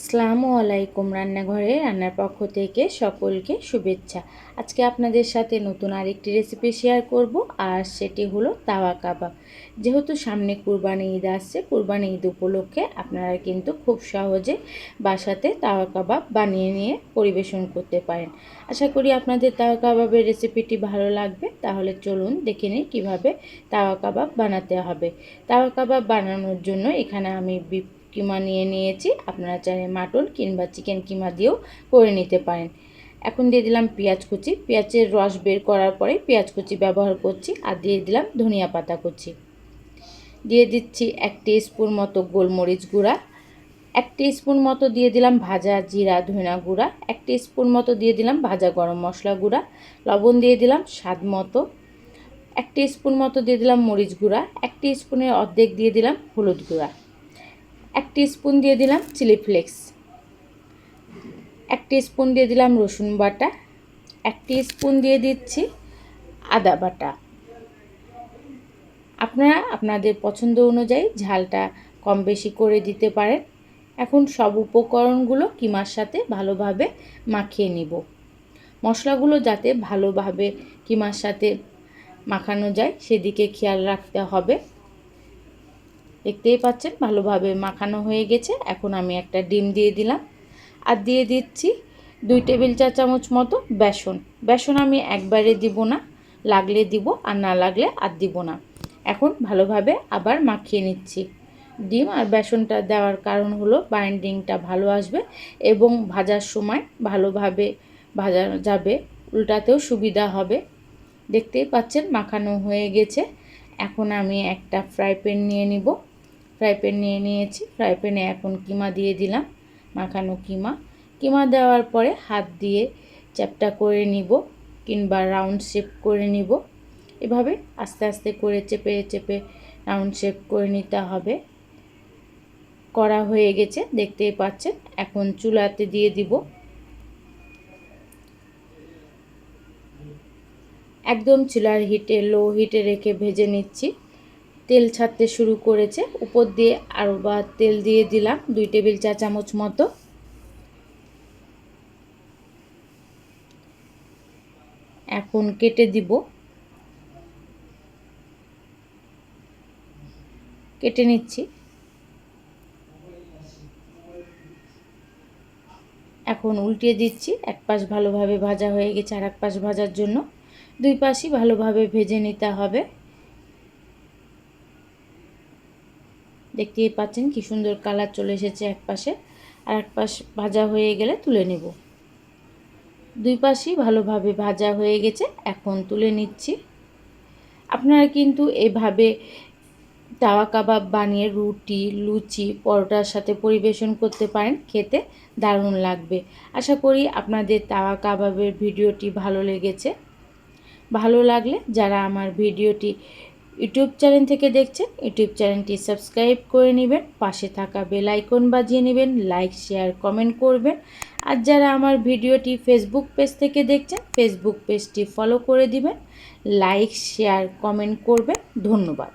আসসালামু আলাইকুম রান্নাঘরে, রান্নার পক্ষ থেকে সকলকে শুভেচ্ছা। আজকে আপনাদের সাথে নতুন আরেকটি রেসিপি শেয়ার করব, আর সেটি হলো তাওয়া কাবাব। যেহেতু সামনে কুরবানি ঈদ আসছে, কুরবানি ঈদ উপলক্ষে আপনারা কিন্তু খুব সহজে বাসাতে তাওয়া কাবাব বানিয়ে নিয়ে পরিবেশন করতে পারেন। আশা করি আপনাদের তাওয়া কাবাবের রেসিপিটি ভালো লাগবে, তাহলে চলুন দেখে নিই কীভাবে তাওয়া কাবাব বানাতে হবে। তাওয়া কাবাব বানানোর জন্য এখানে আমি কিমা নিয়ে নিয়েছি। আপনারা চাইলে মাটন কিংবা চিকেন কিমা দিয়েও করে নিতে পারেন। এখন দিয়ে দিলাম পেঁয়াজ কুচি। পেঁয়াজের রস বের করার পরে পেঁয়াজ কুচি ব্যবহার করছি আর দিয়ে দিলাম ধনিয়া পাতা কুচি। দিয়ে দিচ্ছি এক স্পুন মতো গোলমরিচ গুঁড়া। এক স্পুন মতো দিয়ে দিলাম ভাজা জিরা ধনিয়া গুঁড়া। এক স্পুন মতো দিয়ে দিলাম ভাজা গরম মশলা গুঁড়া। লবণ দিয়ে দিলাম স্বাদ মতো। এক স্পুন মতো দিয়ে দিলাম মরিচ গুঁড়া। এক স্পুনের অর্ধেক দিয়ে দিলাম হলুদ গুঁড়া। এক স্পুন দিয়ে দিলাম চিলি ফ্লেক্স এক স্পুন দিয়ে দিলাম রসুন বাটা। এক স্পুন দিয়ে দিচ্ছি আদা বাটা। আপনারা আপনাদের পছন্দ অনুযায়ী ঝালটা কম বেশি করে দিতে পারেন। এখন সব উপকরণগুলো কিমার সাথে ভালোভাবে মাখিয়ে নিব। মশলাগুলো যাতে ভালোভাবে কিমার সাথে মাখানো যায়, সেদিকে খেয়াল রাখতে হবে। দেখতেই পাচ্ছেন, ভালোভাবে মাখানো হয়ে গেছে। এখন আমি একটা ডিম দিয়ে দিলাম। আর দিয়ে দিচ্ছি দুই টেবিল চা চামচ মতো বেসন। বেসন আমি একবারে দিব না, লাগলে দিব, আর না লাগলে আর দিব না। এখন ভালোভাবে আবার মাখিয়ে নিচ্ছি। ডিম আর বেসনটা দেওয়ার কারণ হলো বাইন্ডিংটা ভালো আসবে এবং ভাজার সময় ভালোভাবে ভাজা যাবে, উল্টাতেও সুবিধা হবে। দেখতেই পাচ্ছেন, মাখানো হয়ে গেছে। এখন আমি একটা ফ্রাই প্যান নিয়ে নিব। ফ্রাই প্যান নিয়ে নিয়েছি। ফ্রাই প্যানে এখন কিমা দিয়ে দিলাম, মাখানো কিমা। কিমা দেওয়ার পরে হাত দিয়ে চ্যাপটা করে নিব কিংবা রাউন্ড শেপ করে নিব। এভাবে আস্তে আস্তে করে চেপে চেপে রাউন্ড শেপ করে নিতে হবে। করা হয়ে গেছে, দেখতেই পাচ্ছেন। এখন চুলাতে দিয়ে দিব। একদম চুলার হিটে লো হিটে রেখে ভেজে নিচ্ছি। তেল ছাড়তে শুরু করেছে। উপর দিয়ে আরও বা তেল দিয়ে দিলাম দুই টেবিল চা চামচ মতো। এখন কেটে দিব। কেটে নিচ্ছি। এখন উল্টিয়ে দিচ্ছি। এক পাশ ভালোভাবে ভাজা হয়ে গেছে আর এক পাশ ভাজার জন্য। দুই পাশই ভালোভাবে ভেজে নিতে হবে। দেখতেই পাচ্ছেন কি সুন্দর কালার চলে এসেছে এক পাশে আর এক পাশ ভাজা হয়ে গেলে তুলে নেব। দুই পাশই ভালোভাবে ভাজা হয়ে গেছে, এখন তুলে নিচ্ছি। আপনারা কিন্তু এভাবে তাওয়া কাবাব বানিয়ে রুটি, লুচি, পরোটার সাথে পরিবেশন করতে পারেন, খেতে দারুণ লাগবে। আশা করি আপনাদের তাওয়া কাবাবের ভিডিওটি ভালো লেগেছে। ভালো লাগলে যারা আমার ভিডিওটি ইউটিউব চ্যানেল থেকে দেখছেন, ইউটিউব চ্যানেলটি সাবস্ক্রাইব করে নেবেন, পাশে থাকা বেল আইকন বাজিয়ে নেবেন, লাইক, শেয়ার, কমেন্ট করবেন। আর যারা আমার ভিডিওটি ফেসবুক পেজ থেকে দেখছেন ফেসবুক পেজটি ফলো করে দিবেন, লাইক, শেয়ার, কমেন্ট করবেন। ধন্যবাদ।